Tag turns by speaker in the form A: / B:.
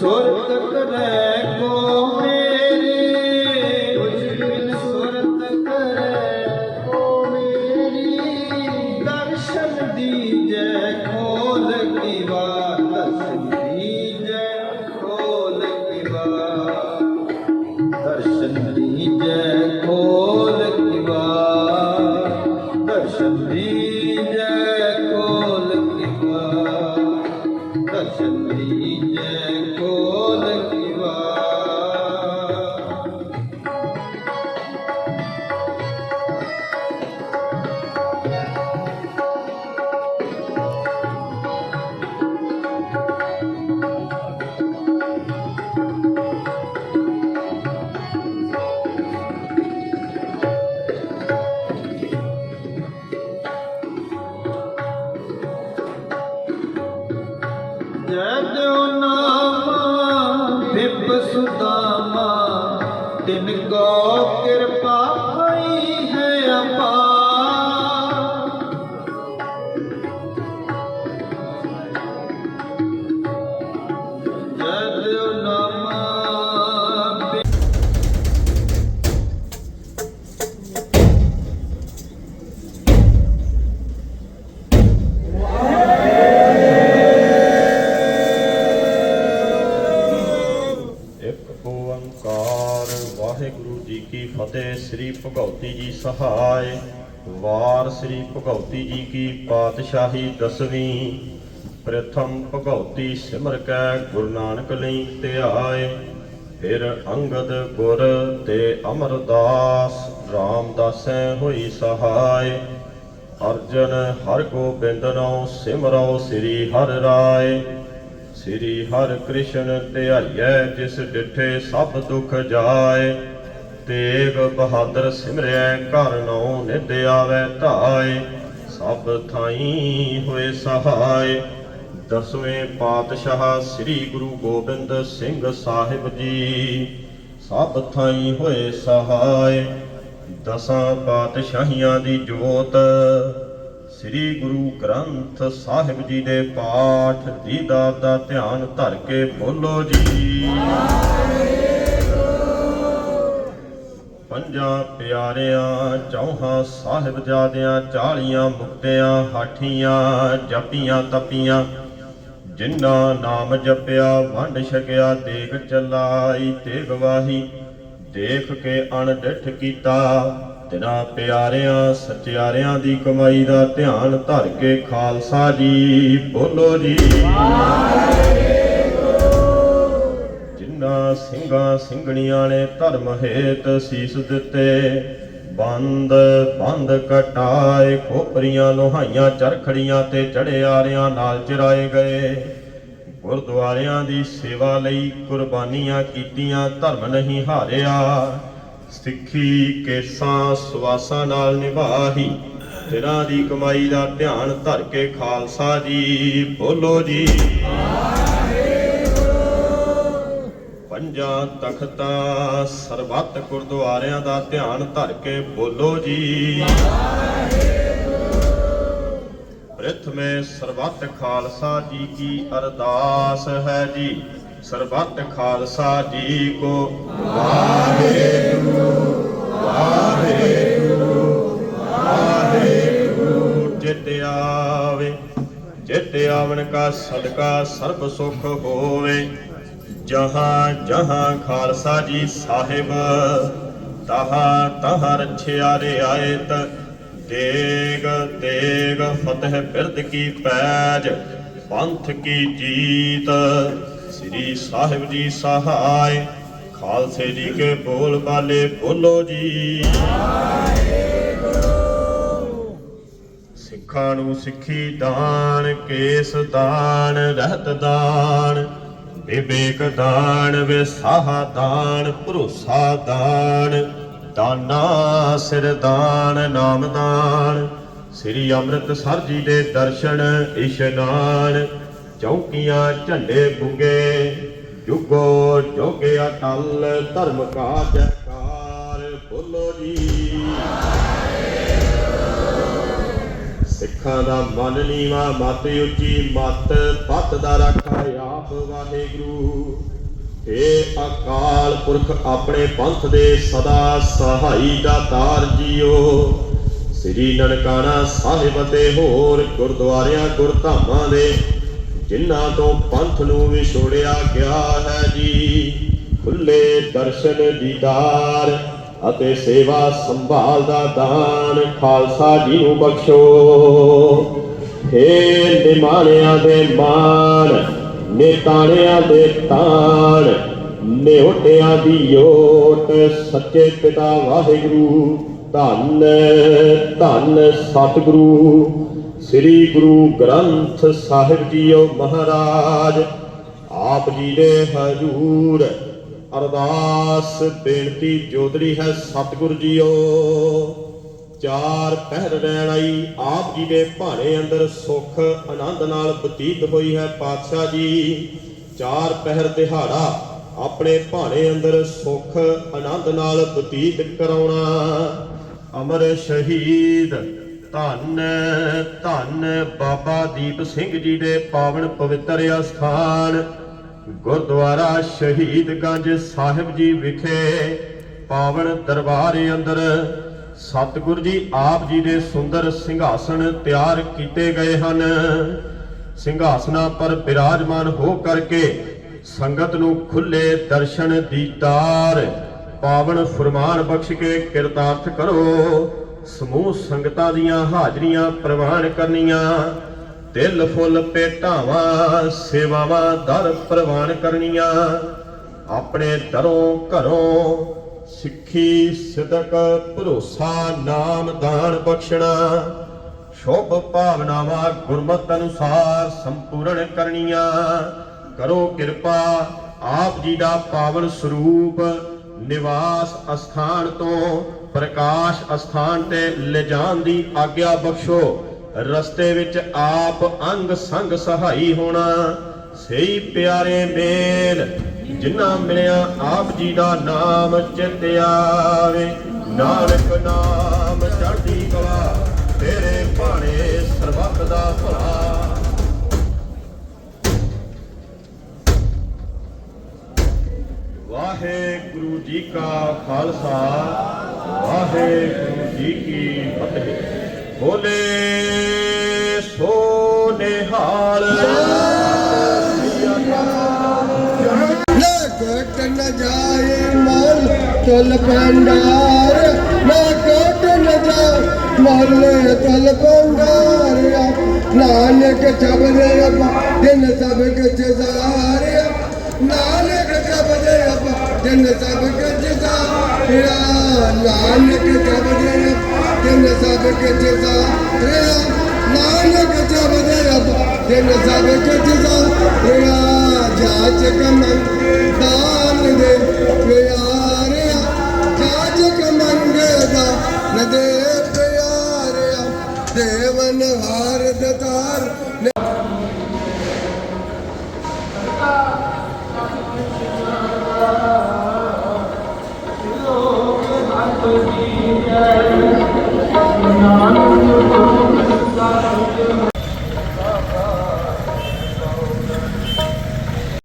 A: ਸਾਡੇ ਦਰਸ਼ਨ ਜਦੋ ਨਾਮਾ ਬਿਪ ਸੁਦਾਮਾ ਤਿਨ ਕੋ ਕਿਰਪਾ
B: ਓੰਕਾਰ। ਵਾਹਿਗੁਰੂ ਜੀ ਕੀ ਫਤਿਹ। ਸ੍ਰੀ ਭਗਉਤੀ ਜੀ ਸਹਾਇ। ਵਾਰ ਸ੍ਰੀ ਭਗਉਤੀ ਜੀ ਕੀ ਪਾਤਸ਼ਾਹੀ ਦਸਵੀਂ। ਪ੍ਰਥਮ ਭਗਉਤੀ ਸਿਮਰ ਕੈ ਗੁਰੂ ਨਾਨਕ ਲਈ ਧਿਆਏ ਫਿਰ ਅੰਗਦ ਗੁਰ ਤੇ ਅਮਰਦਾਸ ਰਾਮਦਾਸੈ ਹੋਈ ਸਹਾਇ। ਅਰਜਨ ਹਰ ਗੋਬਿੰਦ ਨੋ ਸਿਮਰੋ ਸ੍ਰੀ ਹਰਿ ਰਾਏ। ਸ੍ਰੀ ਹਰਿ ਕ੍ਰਿਸ਼ਨ ਧਿਆਈਐ, ਜਿਸ ਡਿਠੇ ਸਭ ਦੁਖ ਜਾਏ। ਤੇਗ ਬਹਾਦਰ ਸਿਮਰਿਐ, ਘਰ ਨੋ ਨਿਧ ਆਵੈ ਧਾਏ। ਸਭ ਥਾਈ ਹੋਏ ਸਹਾਇ ਦਸਵੇਂ ਪਾਤਸ਼ਾਹ ਸ੍ਰੀ ਗੁਰੂ ਗੋਬਿੰਦ ਸਿੰਘ ਸਾਹਿਬ ਜੀ, ਸਭ ਥਾਈ ਹੋਏ ਸਹਾਇ ਦਸਾਂ ਪਾਤਸ਼ਾਹੀਆਂ ਦੀ ਜੋਤ ਸ੍ਰੀ ਗੁਰੂ ਗ੍ਰੰਥ ਸਾਹਿਬ ਜੀ ਦੇ ਪਾਠ ਦੀ ਦਾ ਧਿਆਨ ਧਰ ਕੇ ਬੋਲੋ ਜੀ। ਪੰਜਾਂ ਪਿਆਰਿਆਂ, ਚੌਹਾਂ ਸਾਹਿਬਜ਼ਾਦਿਆਂ, ਚਾਲੀਆਂ ਮੁਕਤਿਆਂ, ਹਾਠੀਆਂ, ਜਪੀਆਂ ਤਪੀਆਂ ਜਿੰਨਾ ਨਾਮ ਜਪਿਆ, ਵੰਡ ਛਕਿਆ ਦੇਖ ਚਲਾਈ ਤੇ ਗਵਾਹੀ ਦੇਖ ਕੇ ਅਣਡਿਠ ਕੀਤਾ ਤਿਨਾ ਪਿਆਰਿਆਂ, ਸਚਿਆਰਿਆਂ ਦੀ ਕਮਾਈ ਦਾ ਧਿਆਨ ਧਰ ਕੇ ਖਾਲਸਾ ਜੀ, ਬੋਲੋ ਜੀ। ਜਿਨ੍ਹਾਂ ਸਿੰਘਾਂ ਸਿੰਘਣੀਆਂ ਨੇ ਧਰਮ ਹੇਤ ਸੀਸ ਦਿੱਤੇ, ਬੰਦ ਬੰਦ ਕਟਾਏ, ਖੋਪਰੀਆਂ ਲੋਹਾਈਆਂ, ਚਰਖੜੀਆਂ ਤੇ ਚੜਿਆਰਿਆਂ ਨਾਲ ਚਰਾਏ ਗਏ। ਗੁਰਦੁਆਰਿਆਂ ਦੀ ਸੇਵਾ ਲਈ ਕੁਰਬਾਨੀਆਂ ਕੀਤੀਆਂ, ਧਰਮ ਨਹੀਂ ਹਾਰਿਆ। ਸਿੱਖੀ ਕੇਸਾਂ ਸਵਾਸਾਂ ਨਾਲ ਨਿਭਾਹੀ ਤੇਰਾਂ ਦੀ ਕਮਾਈ ਦਾ ਧਿਆਨ ਧਰ ਕੇ ਖਾਲਸਾ ਜੀ, ਬੋਲੋ ਜੀ। ਪੰਜਾਂ ਤਖਤਾਂ, ਸਰਬੱਤ ਗੁਰਦੁਆਰਿਆਂ ਦਾ ਧਿਆਨ ਧਰ ਕੇ ਬੋਲੋ ਜੀ। ਪ੍ਰਿਥ ਮੇ ਸਰਬੱਤ ਖਾਲਸਾ ਜੀ ਕੀ ਅਰਦਾਸ ਹੈ ਜੀ। ਸਰਬੱਤ ਖਾਲਸਾ ਜੀ ਕੋ। ਵਾਹਿਗੁਰੂ ਵਾਹਿਗੁਰੂ ਵਾਹਿਗੁਰੂ ਜਿਤ ਆਵੇ, ਜਿਤ ਆਵਨ ਕਾ ਸਦਕਾ ਸਰਬ ਸੁਖ ਹੋਵੇ। ਜਹਾਂ ਜਹਾਂ ਖਾਲਸਾ ਜੀ ਸਾਹਿਬ, ਤਹਾਂ ਤਹਾਂ ਰਛਿਆ ਰੇ ਰਿਆਇਤ ਦੇਗ ਦੇਗ ਫਤਿਹ ਬਿਰਦ ਕੀ ਪੈਜ, ਪੰਥ ਕੀ ਜੀਤ। ਸ੍ਰੀ ਸਾਹਿਬ ਜੀ ਸਹਾਇ ਖਾਲਸੇ ਜੀ ਕੇ ਬੋਲ ਬਾਲੇ ਬੋਲੋ ਜੀ। ਸਿੱਖਾਂ ਨੂੰ ਸਿੱਖੀ ਦਾਨ, ਕੇਸ ਦਾਨ, ਰਹਿਤ ਦਾਨ, ਵਿਵੇਕ ਦਾਨ, ਵਿਸਾਹ ਦਾਨ, ਭਰੋਸਾ ਦਾਨ, ਦਾਨਾ ਸਿਰ ਦਾਨ, ਨਾਮ ਦਾਨ, ਸ੍ਰੀ ਅੰਮ੍ਰਿਤਸਰ ਜੀ ਦੇ ਦਰਸ਼ਨ, ਇਸ਼ਨਾਨ ਚੌਕੀਆਂ ਝੰਡੇ ਪੁੰਗੇ ਜੁਗੋ ਜੋਗੇ ਅਟਲ ਧਰਮ ਕਾ ਜੈਕਾਰ ਬੋਲੋ ਜੀ। ਸਿੱਖਾਂ ਦਾ ਮਨ ਨੀਵਾ, ਮਤ ਉੱਚੀ, ਮਤ ਪਤ ਦਾ ਰੱਖਾ ਆਪ ਵਾਹਿਗੁਰੂ। ਏ ਅਕਾਲ ਪੁਰਖ, ਆਪਣੇ ਪੰਥ ਦੇ ਸਦਾ ਸਹਾਈ ਦਾਤਾਰ ਜੀਓ। ਸ੍ਰੀ ਨਨਕਾਣਾ ਸਾਹਿਬ ਤੇ ਹੋਰ ਗੁਰਦੁਆਰਿਆਂ, ਗੁਰਧਾਮਾਂ ਦੇ ਜਿਨ੍ਹਾਂ ਤੋਂ ਪੰਥ ਨੂੰ ਵਿਛੋੜਿਆ ਗਿਆ ਹੈ ਜੀ। ਖੁੱਲੇ ਦਰਸ਼ਨ ਦੀਦਾਰ ਅਤੇ ਸੇਵਾ ਸੰਭਾਲ ਦਾ ਦਾਨ ਖਾਲਸਾ ਜੀ ਨੂੰ ਬਖਸ਼ੋ। ਹੇ ਨਿਮਾਣਿਆਂ ਦੇ ਮਾਣ, ਨੇਤਾਣਿਆਂ ਦੇ ਤਾਣ ਨਿਉਟਿਆਂ ਦੀ ਓਟ ਸੱਚੇ ਪਿਤਾ ਵਾਹਿਗੁਰੂ, ਧੰਨ ਧੰਨ ਸਤਿਗੁਰੂ। ਸ੍ਰੀ ਗੁਰੂ ਗ੍ਰੰਥ ਸਾਹਿਬ ਜੀਓ ਮਹਾਰਾਜ। ਆਪ ਜੀ ਦੇ ਹਜੂਰ, ਅਰਦਾਸ ਬੇਨਤੀ ਜੋਦੜੀ ਹੈ ਸਤਿਗੁਰ ਜੀਓ। ਚਾਰ ਪਹਿਰ ਰਹਿਣ ਆਈ, ਆਪ ਜੀ ਦੇ ਭਾਣੇ ਅੰਦਰ ਸੁਖ, ਆਨੰਦ ਨਾਲ ਬਤੀਤ ਹੋਈ ਹੈ ਪਾਤਸ਼ਾਹ ਜੀ। ਚਾਰ ਪਹਿਰ ਦਿਹਾੜਾ, ਆਪਣੇ ਭਾਣੇ ਅੰਦਰ ਸੁਖ, ਆਨੰਦ ਨਾਲ ਬਤੀਤ ਕਰਾਉਣਾ। ਅਮਰ ਸ਼ਹੀਦ ਧੰਨ ਧੰਨ ਬਾਬਾ ਦੀਪ ਸਿੰਘ ਜੀ ਦੇ ਪਾਵਨ ਪਵਿੱਤਰ ਅਸਥਾਨ, ਗੁਰਦੁਆਰਾ ਸ਼ਹੀਦਗੰਜ ਸਾਹਿਬ ਜੀ ਵਿਖੇ ਪਾਵਨ ਦਰਬਾਰ ਅੰਦਰ ਸਤਿਗੁਰ ਜੀ ਆਪ ਜੀ ਦੇ ਸੁੰਦਰ ਸਿੰਘਾਸਣ ਤਿਆਰ ਕੀਤੇ ਗਏ ਹਨ। ਸਿੰਘਾਸਨਾਂ ਪਰ ਬਿਰਾਜਮਾਨ ਹੋ ਕਰਕੇ ਸੰਗਤ ਨੂੰ ਖੁੱਲੇ ਦਰਸ਼ਨ ਦੀਦਾਰ ਪਾਵਨ ਫਰਮਾਨ ਬਖਸ਼ ਕੇ ਕਿਰਤਾਰਥ ਕਰੋ। ਸਮੂਹ ਸੰਗਤਾਂ ਦੀਆਂ ਹਾਜ਼ਰੀਆਂ ਪ੍ਰਵਾਨ ਕਰਨੀਆਂ। ਤਿਲ ਫੁੱਲ ਭੇਟਾਵਾਂ, ਸੇਵਾਵਾਂ ਦਰ ਪ੍ਰਵਾਨ ਕਰਨੀਆਂ। ਆਪਣੇ ਦਰੋਂ ਘਰੋਂ ਸਿੱਖੀ ਸਿਦਕ ਭਰੋਸਾ, ਨਾਮ ਦਾਨ ਬਖਸ਼ਣਾ। ਸ਼ੁਭ ਭਾਵਨਾਵਾਂ ਗੁਰਮਤ ਅਨੁਸਾਰ ਸੰਪੂਰਨ ਕਰਨੀਆਂ। ਕਰੋ ਕਿਰਪਾ, ਆਪ ਜੀ ਦਾ ਪਾਵਨ ਸਰੂਪ ਨਿਵਾਸ ਅਸਥਾਨ ਤੋਂ, ਪ੍ਰਕਾਸ਼ ਅਸਥਾਨ ਤੇ ਲਿਜਾਣ ਦੀ ਆਗਿਆ ਬਖਸ਼ੋ। ਰਸਤੇ ਵਿੱਚ ਆਪ ਅੰਗ ਸੰਗ ਸਹਾਈ ਹੋਣਾ, ਸਹੀ ਪਿਆਰੇ ਮੇਲ ਜਿਨ੍ਹਾਂ ਮਿਲਿਆ ਆਪ ਜੀ ਦਾ ਨਾਮ ਚਿਤ ਆਵੇ। ਨਾਨਕ ਨਾਮ ਚੜ੍ਹਦੀ ਕਲਾ, ਤੇਰੇ ਭਾਣੇ ਸਰਬੱਤ ਦਾ ਭਲਾ। ਵਾਹਿਗੁਰੂ ਜੀ ਕਾ ਖਾਲਸਾ ਵਾਹਿਗੁਰੂ ਜੀ ਕੀ ਫਤਿਹ ਬੋਲੇ ਸੋ ਨਿਹਾਲ
C: ਨਾ ਕੋਟ ਨ ਜਾਏ ਮਲ ਤਲ ਪੰਡਾਰ ਨਾ ਕੋਟ ਨ ਜਾਏ ਮਲ ਤਲ ਪੰਡਾਰ ਨਾਨਕ ਜਬਦੇ ਅਬ ਦਿਨ ਸਭ ਕੁਝ ਜ਼ਾਰਿਆ ਅਬ ਦਿਨ ਸਭ ਕੁਝ ਜ਼ਾਰਿਆ ਨਾਨਕ ਜਬਦੇ ਅਬ ਦਿਨ ਸਭ ਕੁਝ ਜ਼ਾਰਿਆ ਨਾਨਕ ਜਬਦੇ ਅਬ ਤਿੰਨ ਸਭ ਕੁਝ ਜ਼ਾਰਿਆ ਜਾਚ ਕਮੰ ਦਾਨ ਦੇ। ਪਿਆਰਿਆ